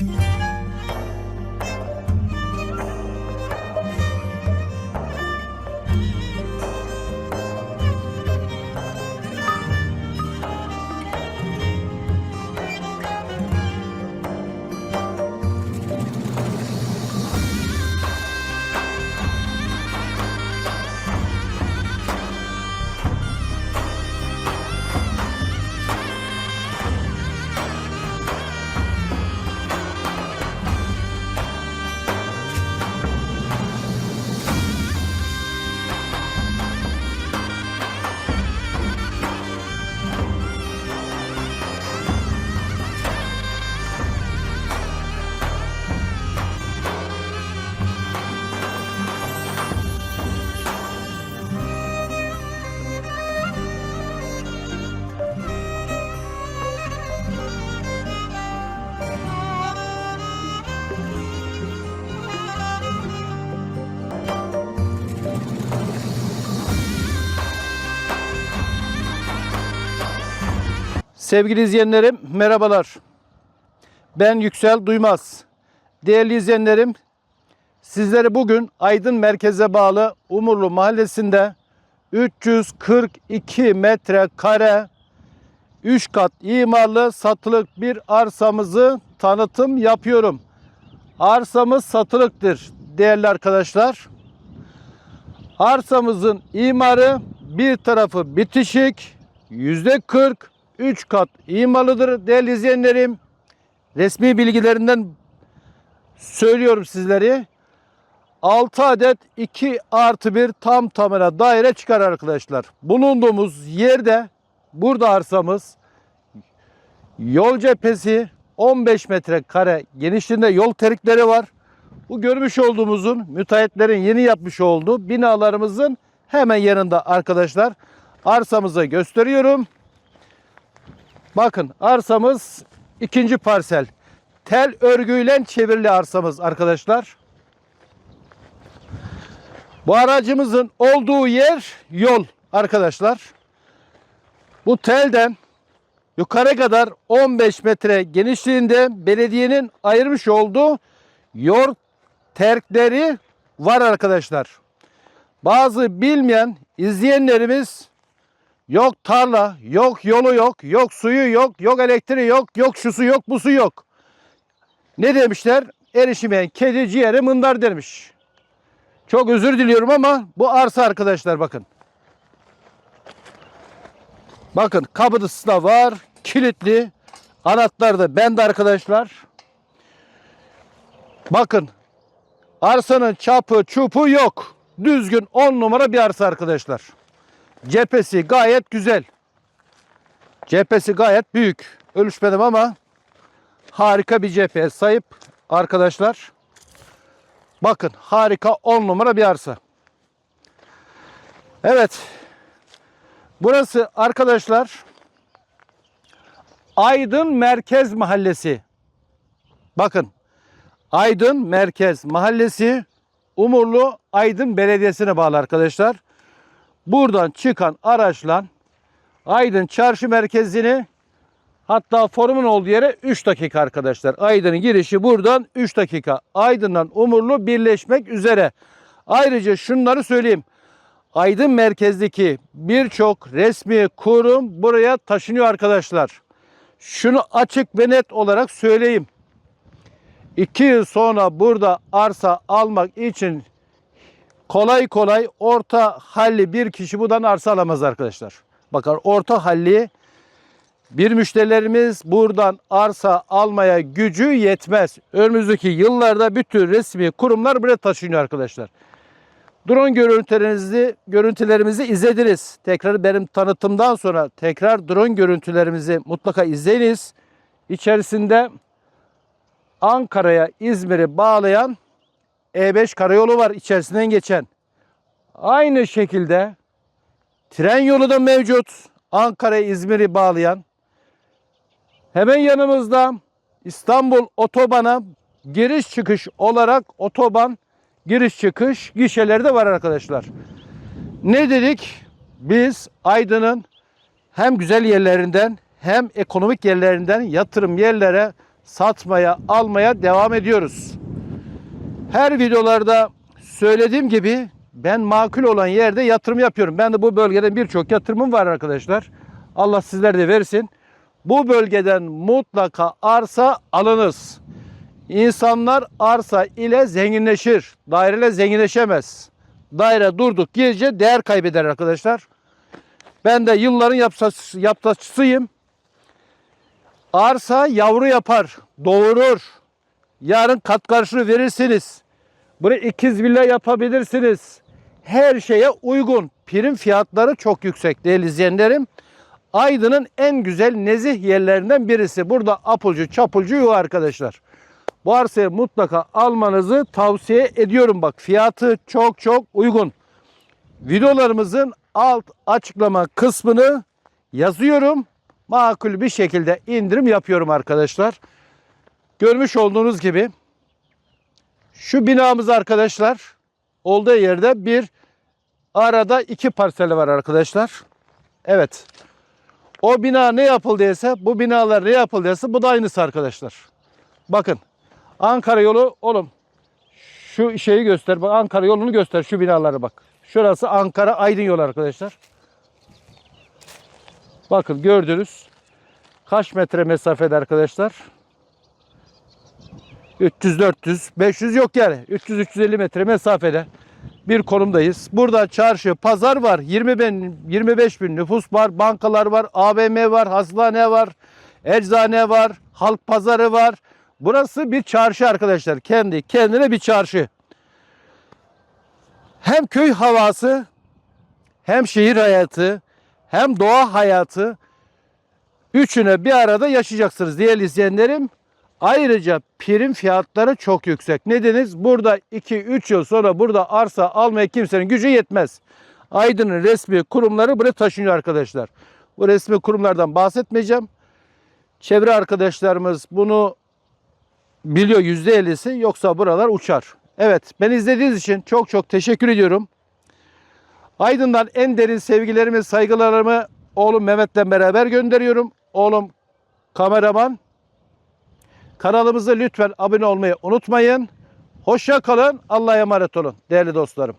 Bye. Sevgili izleyenlerim merhabalar. Ben Yüksel Duymaz. Değerli izleyenlerim sizlere bugün Aydın merkeze bağlı Umurlu mahallesinde 342 metrekare 3 kat imarlı satılık bir arsamızı tanıtım yapıyorum. Arsamız satılıktır değerli arkadaşlar. Arsamızın imarı bir tarafı bitişik, yüzde 40, 3 kat imarlıdır değerli izleyenlerim. Resmi bilgilerinden söylüyorum sizleri. 6 adet 2 artı 1 tam tamına daire çıkar arkadaşlar. Bulunduğumuz yerde burada arsamız yol cephesi 15 metrekare genişliğinde yol terikleri var. Bu görmüş olduğumuzun müteahhitlerin yeni yapmış olduğu binalarımızın hemen yanında arkadaşlar. Arsamızı gösteriyorum. Bakın arsamız ikinci parsel. Tel örgüyle çevrili arsamız arkadaşlar. Bu aracımızın olduğu yer yol arkadaşlar. Bu telden yukarı kadar 15 metre genişliğinde belediyenin ayırmış olduğu yol terkleri var arkadaşlar. Bazı bilmeyen izleyenlerimiz yok tarla, yok yolu yok, yok suyu yok, yok elektriği yok, yok şusu yok, busu yok. Ne demişler? Erişimeyen kedi ciğeri mındar demiş. Çok özür diliyorum ama bu arsa arkadaşlar bakın. Bakın kapısı da var, kilitli. Anahtar da bende arkadaşlar. Bakın arsanın çapı çupu yok. Düzgün 10 numara bir arsa arkadaşlar. Cephesi gayet güzel. Cephesi gayet büyük. Ölüşmedim ama harika bir cepheye sahip arkadaşlar. Bakın harika 10 numara bir arsa. Evet. Burası arkadaşlar Aydın Merkez Mahallesi. Bakın Aydın Merkez Mahallesi Umurlu Aydın Belediyesi'ne bağlı arkadaşlar. Buradan çıkan araçla Aydın Çarşı Merkezi'ni hatta forumun olduğu yere 3 dakika arkadaşlar. Aydın'ın girişi buradan 3 dakika. Aydın'dan Umurlu birleşmek üzere. Ayrıca şunları söyleyeyim. Aydın merkezdeki birçok resmi kurum buraya taşınıyor arkadaşlar. Şunu açık ve net olarak söyleyeyim. 2 yıl sonra burada arsa almak için kolay kolay orta halli bir kişi buradan arsa alamaz arkadaşlar. Bakın orta halli bir müşterilerimiz buradan arsa almaya gücü yetmez. Önümüzdeki yıllarda bütün resmi kurumlar buraya taşınıyor arkadaşlar. Drone görüntülerinizi, görüntülerimizi izlediniz. Tekrar benim tanıtımdan sonra tekrar drone görüntülerimizi mutlaka izleyiniz. İçerisinde Ankara'ya İzmir'i bağlayan E5 karayolu var içerisinden geçen. Aynı şekilde tren yolu da mevcut. Ankara'ya İzmir'i bağlayan. Hemen yanımızda İstanbul otobana giriş çıkış olarak otoban giriş çıkış gişeleri de var arkadaşlar. Ne dedik? Biz Aydın'ın hem güzel yerlerinden hem ekonomik yerlerinden yatırım yerlere satmaya, almaya devam ediyoruz. Her videolarda söylediğim gibi ben makul olan yerde yatırım yapıyorum. Ben de bu bölgede birçok yatırımım var arkadaşlar. Allah sizler de versin. Bu bölgeden mutlaka arsa alınız. İnsanlar arsa ile zenginleşir. Daireyle zenginleşemez. Daire durduk gece değer kaybeder arkadaşlar. Ben de yılların yaptaçısıyım. Arsa yavru yapar, doğurur. Yarın kat karşılığı verirsiniz. Buraya ikiz villa yapabilirsiniz. Her şeye uygun. Prim fiyatları çok yüksek değerli izleyenlerim. Aydın'ın en güzel nezih yerlerinden birisi. Burada apulcu çapulcu yok arkadaşlar. Bu arsayı mutlaka almanızı tavsiye ediyorum bak. Fiyatı çok çok uygun. Videolarımızın alt açıklama kısmını yazıyorum. Makul bir şekilde indirim yapıyorum arkadaşlar. Görmüş olduğunuz gibi şu binamız arkadaşlar olduğu yerde bir arada iki parseli var arkadaşlar. Evet. O bina ne yapıldıysa bu binalar ne yapıldıysa bu da aynısı arkadaşlar. Bakın Ankara yolu oğlum şu şeyi göster. Bak Ankara yolunu göster şu binaları bak. Şurası Ankara Aydın yolu arkadaşlar. Bakın gördünüz. Kaç metre mesafede arkadaşlar? 300 400 500 yok yani. 300 350 metre mesafede bir konumdayız. Burada çarşı, pazar var. 20 bin, 25 bin nüfus var. Bankalar var. AVM var. Hastane var. Eczane var. Halk pazarı var. Burası bir çarşı arkadaşlar. Kendi kendine bir çarşı. Hem köy havası, hem şehir hayatı, hem doğa hayatı üçüne bir arada yaşayacaksınız değerli izleyenlerim. Ayrıca prim fiyatları çok yüksek. Nedeniz burada 2-3 yıl sonra burada arsa almaya kimsenin gücü yetmez. Aydın'ın resmi kurumları buraya taşınıyor arkadaşlar. Bu resmi kurumlardan bahsetmeyeceğim. Çevre arkadaşlarımız bunu biliyor %50'si yoksa buralar uçar. Evet beni izlediğiniz için çok çok teşekkür ediyorum. Aydın'dan en derin sevgilerimi, saygılarımı oğlum Mehmet'le beraber gönderiyorum. Oğlum kameraman. Kanalımıza lütfen abone olmayı unutmayın. Hoşça kalın. Allah'a emanet olun değerli dostlarım.